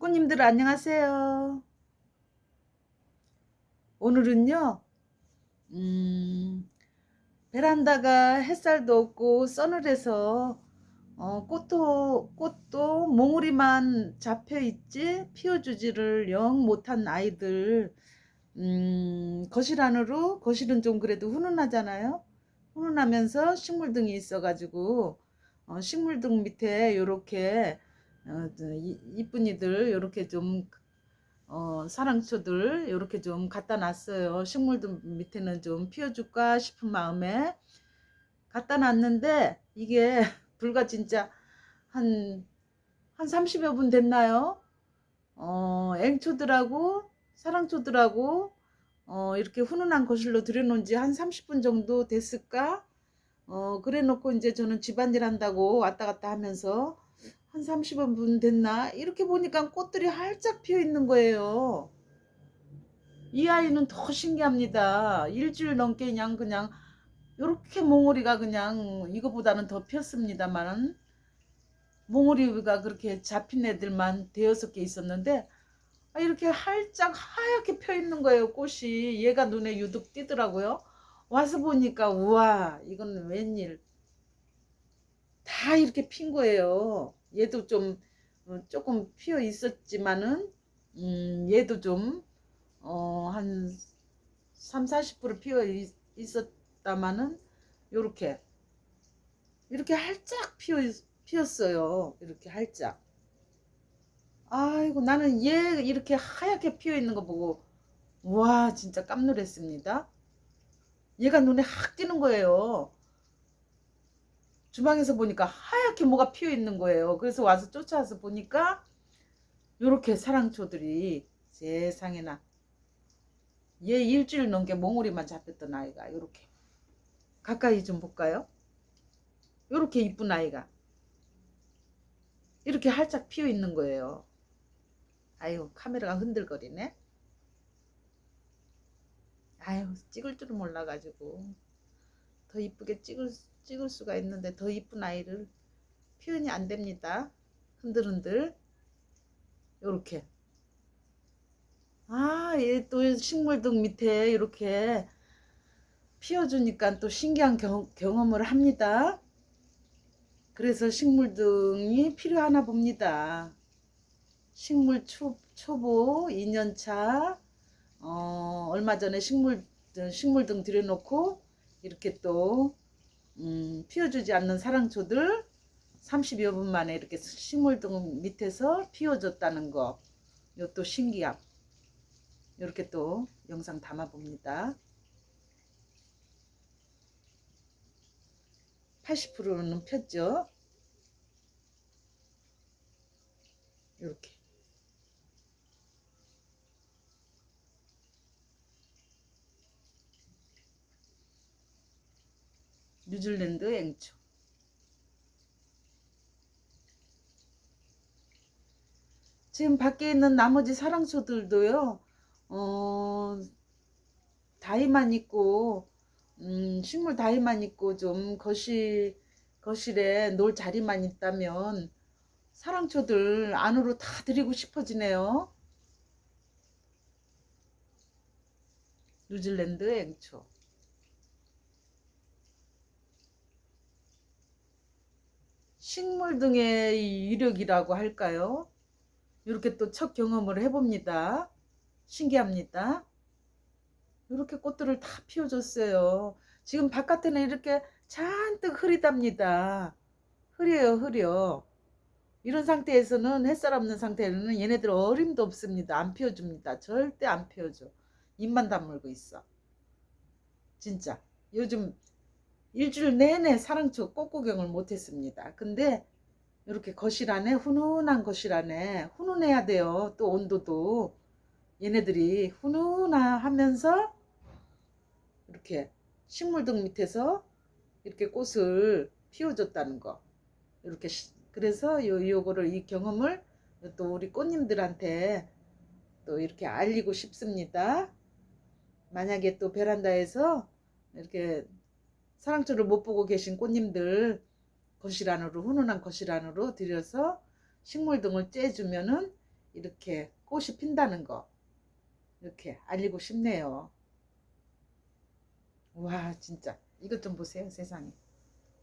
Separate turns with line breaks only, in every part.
꽃님들 안녕하세요. 오늘은요, 음, 베란다가 햇살도 없고 서늘해서 어, 꽃도 꽃도 몽우리만 잡혀 있지 피워주지를 영 못한 아이들 음, 거실 안으로 거실은 좀 그래도 훈훈하잖아요. 훈훈하면서 식물등이 있어가지고 어, 식물등 밑에 요렇게 이- 이쁜이들 요렇게 좀 어, 사랑초들 요렇게 좀 갖다 놨어요. 식물등 밑에는 좀 피워줄까 싶은 마음에 갖다 놨는데 이게 불과 진짜 한, 한 30여 분 됐나요? 어, 앵초들하고 사랑초들하고 어, 이렇게 훈훈한 거실로 들여놓은 지 한 30분 정도 됐을까? 어, 그래 놓고 이제 저는 집안일 한다고 왔다 갔다 하면서 한 30분 됐나? 이렇게 보니까 꽃들이 활짝 피어 있는 거예요. 이 아이는 더 신기합니다. 일주일 넘게 그냥 그냥 요렇게 몽우리가 그냥 이거보다는 더 폈습니다만 몽우리가 그렇게 잡힌 애들만 대여섯 개 있었는데 아, 이렇게 활짝 하얗게 펴 있는 거예요 꽃이 얘가 눈에 유독 띄더라고요 와서 보니까 우와 이건 웬일 다 이렇게 핀 거예요 얘도 좀 어, 조금 피어 있었지만은 음, 얘도 좀 어, 한 3, 40% 피어 있, 있었다마는 요렇게 이렇게 활짝 피어 피었어요. 이렇게 활짝. 아이고 나는 얘 이렇게 하얗게 피어 있는 거 보고 와 진짜 깜놀했습니다. 얘가 눈에 확 띄는 거예요. 주방에서 보니까 하얗게 뭐가 피어 있는 거예요. 그래서 와서 쫓아와서 보니까 요렇게 사랑초들이 세상에나 얘 일주일 넘게 몽우리만 잡혔던 아이가 요렇게 가까이 좀 볼까요? 요렇게 이쁜 아이가 이렇게 활짝 피어 있는 거예요. 아유 카메라가 흔들거리네. 아유 찍을 줄은 몰라가지고 더 이쁘게 찍을 찍을 수가 있는데 더 이쁜 아이를 표현이 안 됩니다. 흔들흔들 요렇게 아, 얘 또 식물등 밑에 이렇게 피워주니까 또 신기한 경, 경험을 합니다. 그래서 식물등이 필요하나 봅니다. 식물 초, 초보 2년차 어, 얼마 전에 식물 식물등 들여놓고 이렇게 또 음, 피워주지 않는 사랑초들 30여 분 만에 이렇게 식물등 밑에서 피워줬다는 거 이것도 신기함. 이렇게 또 영상 담아 봅니다. 80%는 폈죠. 이렇게. 뉴질랜드 앵초. 지금 밖에 있는 나머지 사랑초들도요. 어, 다이만 있고, 음, 식물 다이만 있고, 좀 거실, 거실에 놀 자리만 있다면, 사랑초들 안으로 다 드리고 싶어지네요. 뉴질랜드 앵초. 식물 등의 이력이라고 할까요? 이렇게 또 첫 경험을 해봅니다. 신기합니다. 이렇게 꽃들을 다 피워줬어요. 지금 바깥에는 이렇게 잔뜩 흐리답니다. 흐려요, 흐려. 이런 상태에서는 햇살 없는 상태에는 얘네들 어림도 없습니다. 안 피워줍니다. 절대 안 피워줘. 입만 다물고 있어. 진짜. 요즘 일주일 내내 사랑초 꽃구경을 못했습니다. 근데 이렇게 거실 안에 훈훈한 거실 안에 훈훈해야 돼요. 또 온도도 얘네들이 훈훈하면서 이렇게 식물등 밑에서 이렇게 꽃을 피워줬다는 거. 이렇게 시- 그래서 요 요거를 이 경험을 또 우리 꽃님들한테 또 이렇게 알리고 싶습니다. 만약에 또 베란다에서 이렇게 사랑초를 못 보고 계신 꽃님들 거실 안으로 훈훈한 거실 안으로 들여서 식물 등을 째주면은 이렇게 꽃이 핀다는 거 이렇게 알리고 싶네요. 와 진짜 이것 좀 보세요 세상에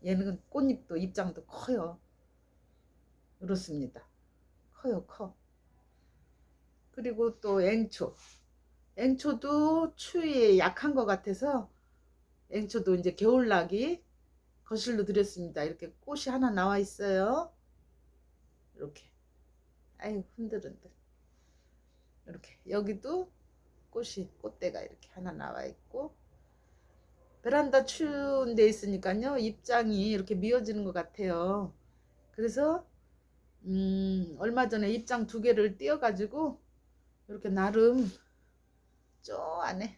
얘는 꽃잎도 입장도 커요. 이렇습니다. 커요 커. 그리고 또 앵초 앵초도 추위에 약한 것 같아서 앵초도 이제 겨울나기 거실로 드렸습니다. 이렇게 꽃이 하나 나와 있어요. 이렇게. 아유 흔들흔들. 이렇게. 여기도 꽃이 꽃대가 이렇게 하나 나와 있고. 베란다 추운 데 있으니까요. 입장이 이렇게 미어지는 것 같아요. 그래서 음 얼마 전에 입장 두 개를 띄어 가지고 이렇게 나름 저 안에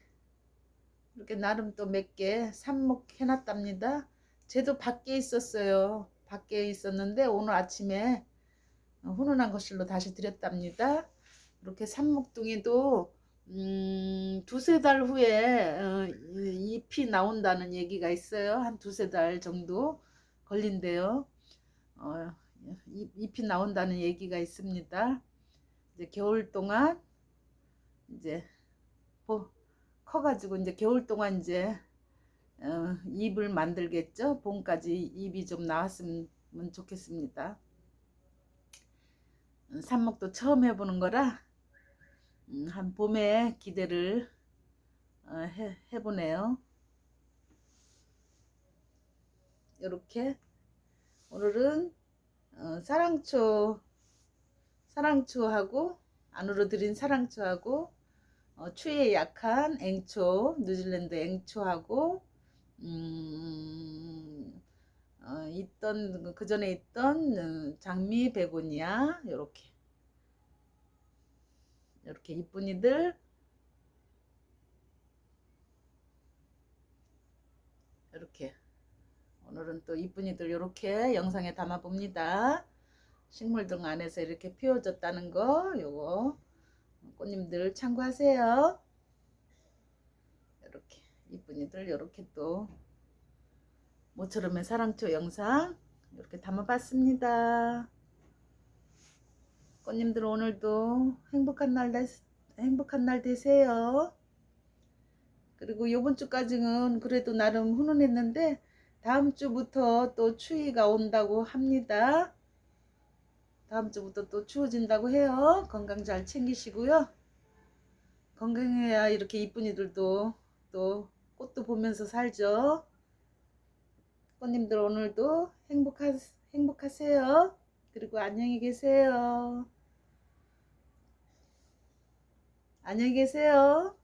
이렇게 나름 또 몇 개 삽목 해 놨답니다 쟤도 밖에 있었어요 밖에 있었는데 오늘 아침에 어, 훈훈한 거실로 다시 드렸답니다. 이렇게 산목둥이도 음, 두세 달 후에 어, 이- 잎이 나온다는 얘기가 있어요. 한 두세 달 정도 걸린대요. 어, 잎, 잎이 나온다는 얘기가 있습니다. 이제 겨울 동안 이제 보- 커가지고 이제 겨울 동안 이제 어, 잎을 만들겠죠. 봄까지 잎이 좀 나왔으면 좋겠습니다. 삽목도 처음 해보는 거라 음, 한 봄에 기대를 어, 해, 해보네요. 이렇게 오늘은 어, 사랑초 사랑초하고 안으로 들인 사랑초하고 어, 추위에 약한 앵초 뉴질랜드 앵초하고 음, 어, 있던 그 전에 있던 어, 장미 베고니아 요렇게. 이렇게 이쁜이들. 이렇게. 오늘은 또 이쁜이들 이렇게 영상에 담아 봅니다. 식물등 안에서 이렇게 피워졌다는 거 요거 꽃님들 참고하세요. 이렇게 이쁜이들 이렇게 또 모처럼의 사랑초 영상 이렇게 담아봤습니다. 꽃님들 오늘도 행복한 날 되, 행복한 날 되세요. 그리고 이번 주까지는 그래도 나름 훈훈했는데 다음 주부터 또 추위가 온다고 합니다. 다음 주부터 또 추워진다고 해요. 건강 잘 챙기시고요. 건강해야 이렇게 이쁜이들도 또 꽃도 보면서 살죠. 꽃님들 오늘도 행복하, 행복하세요. 그리고 안녕히 계세요. 안녕히 계세요.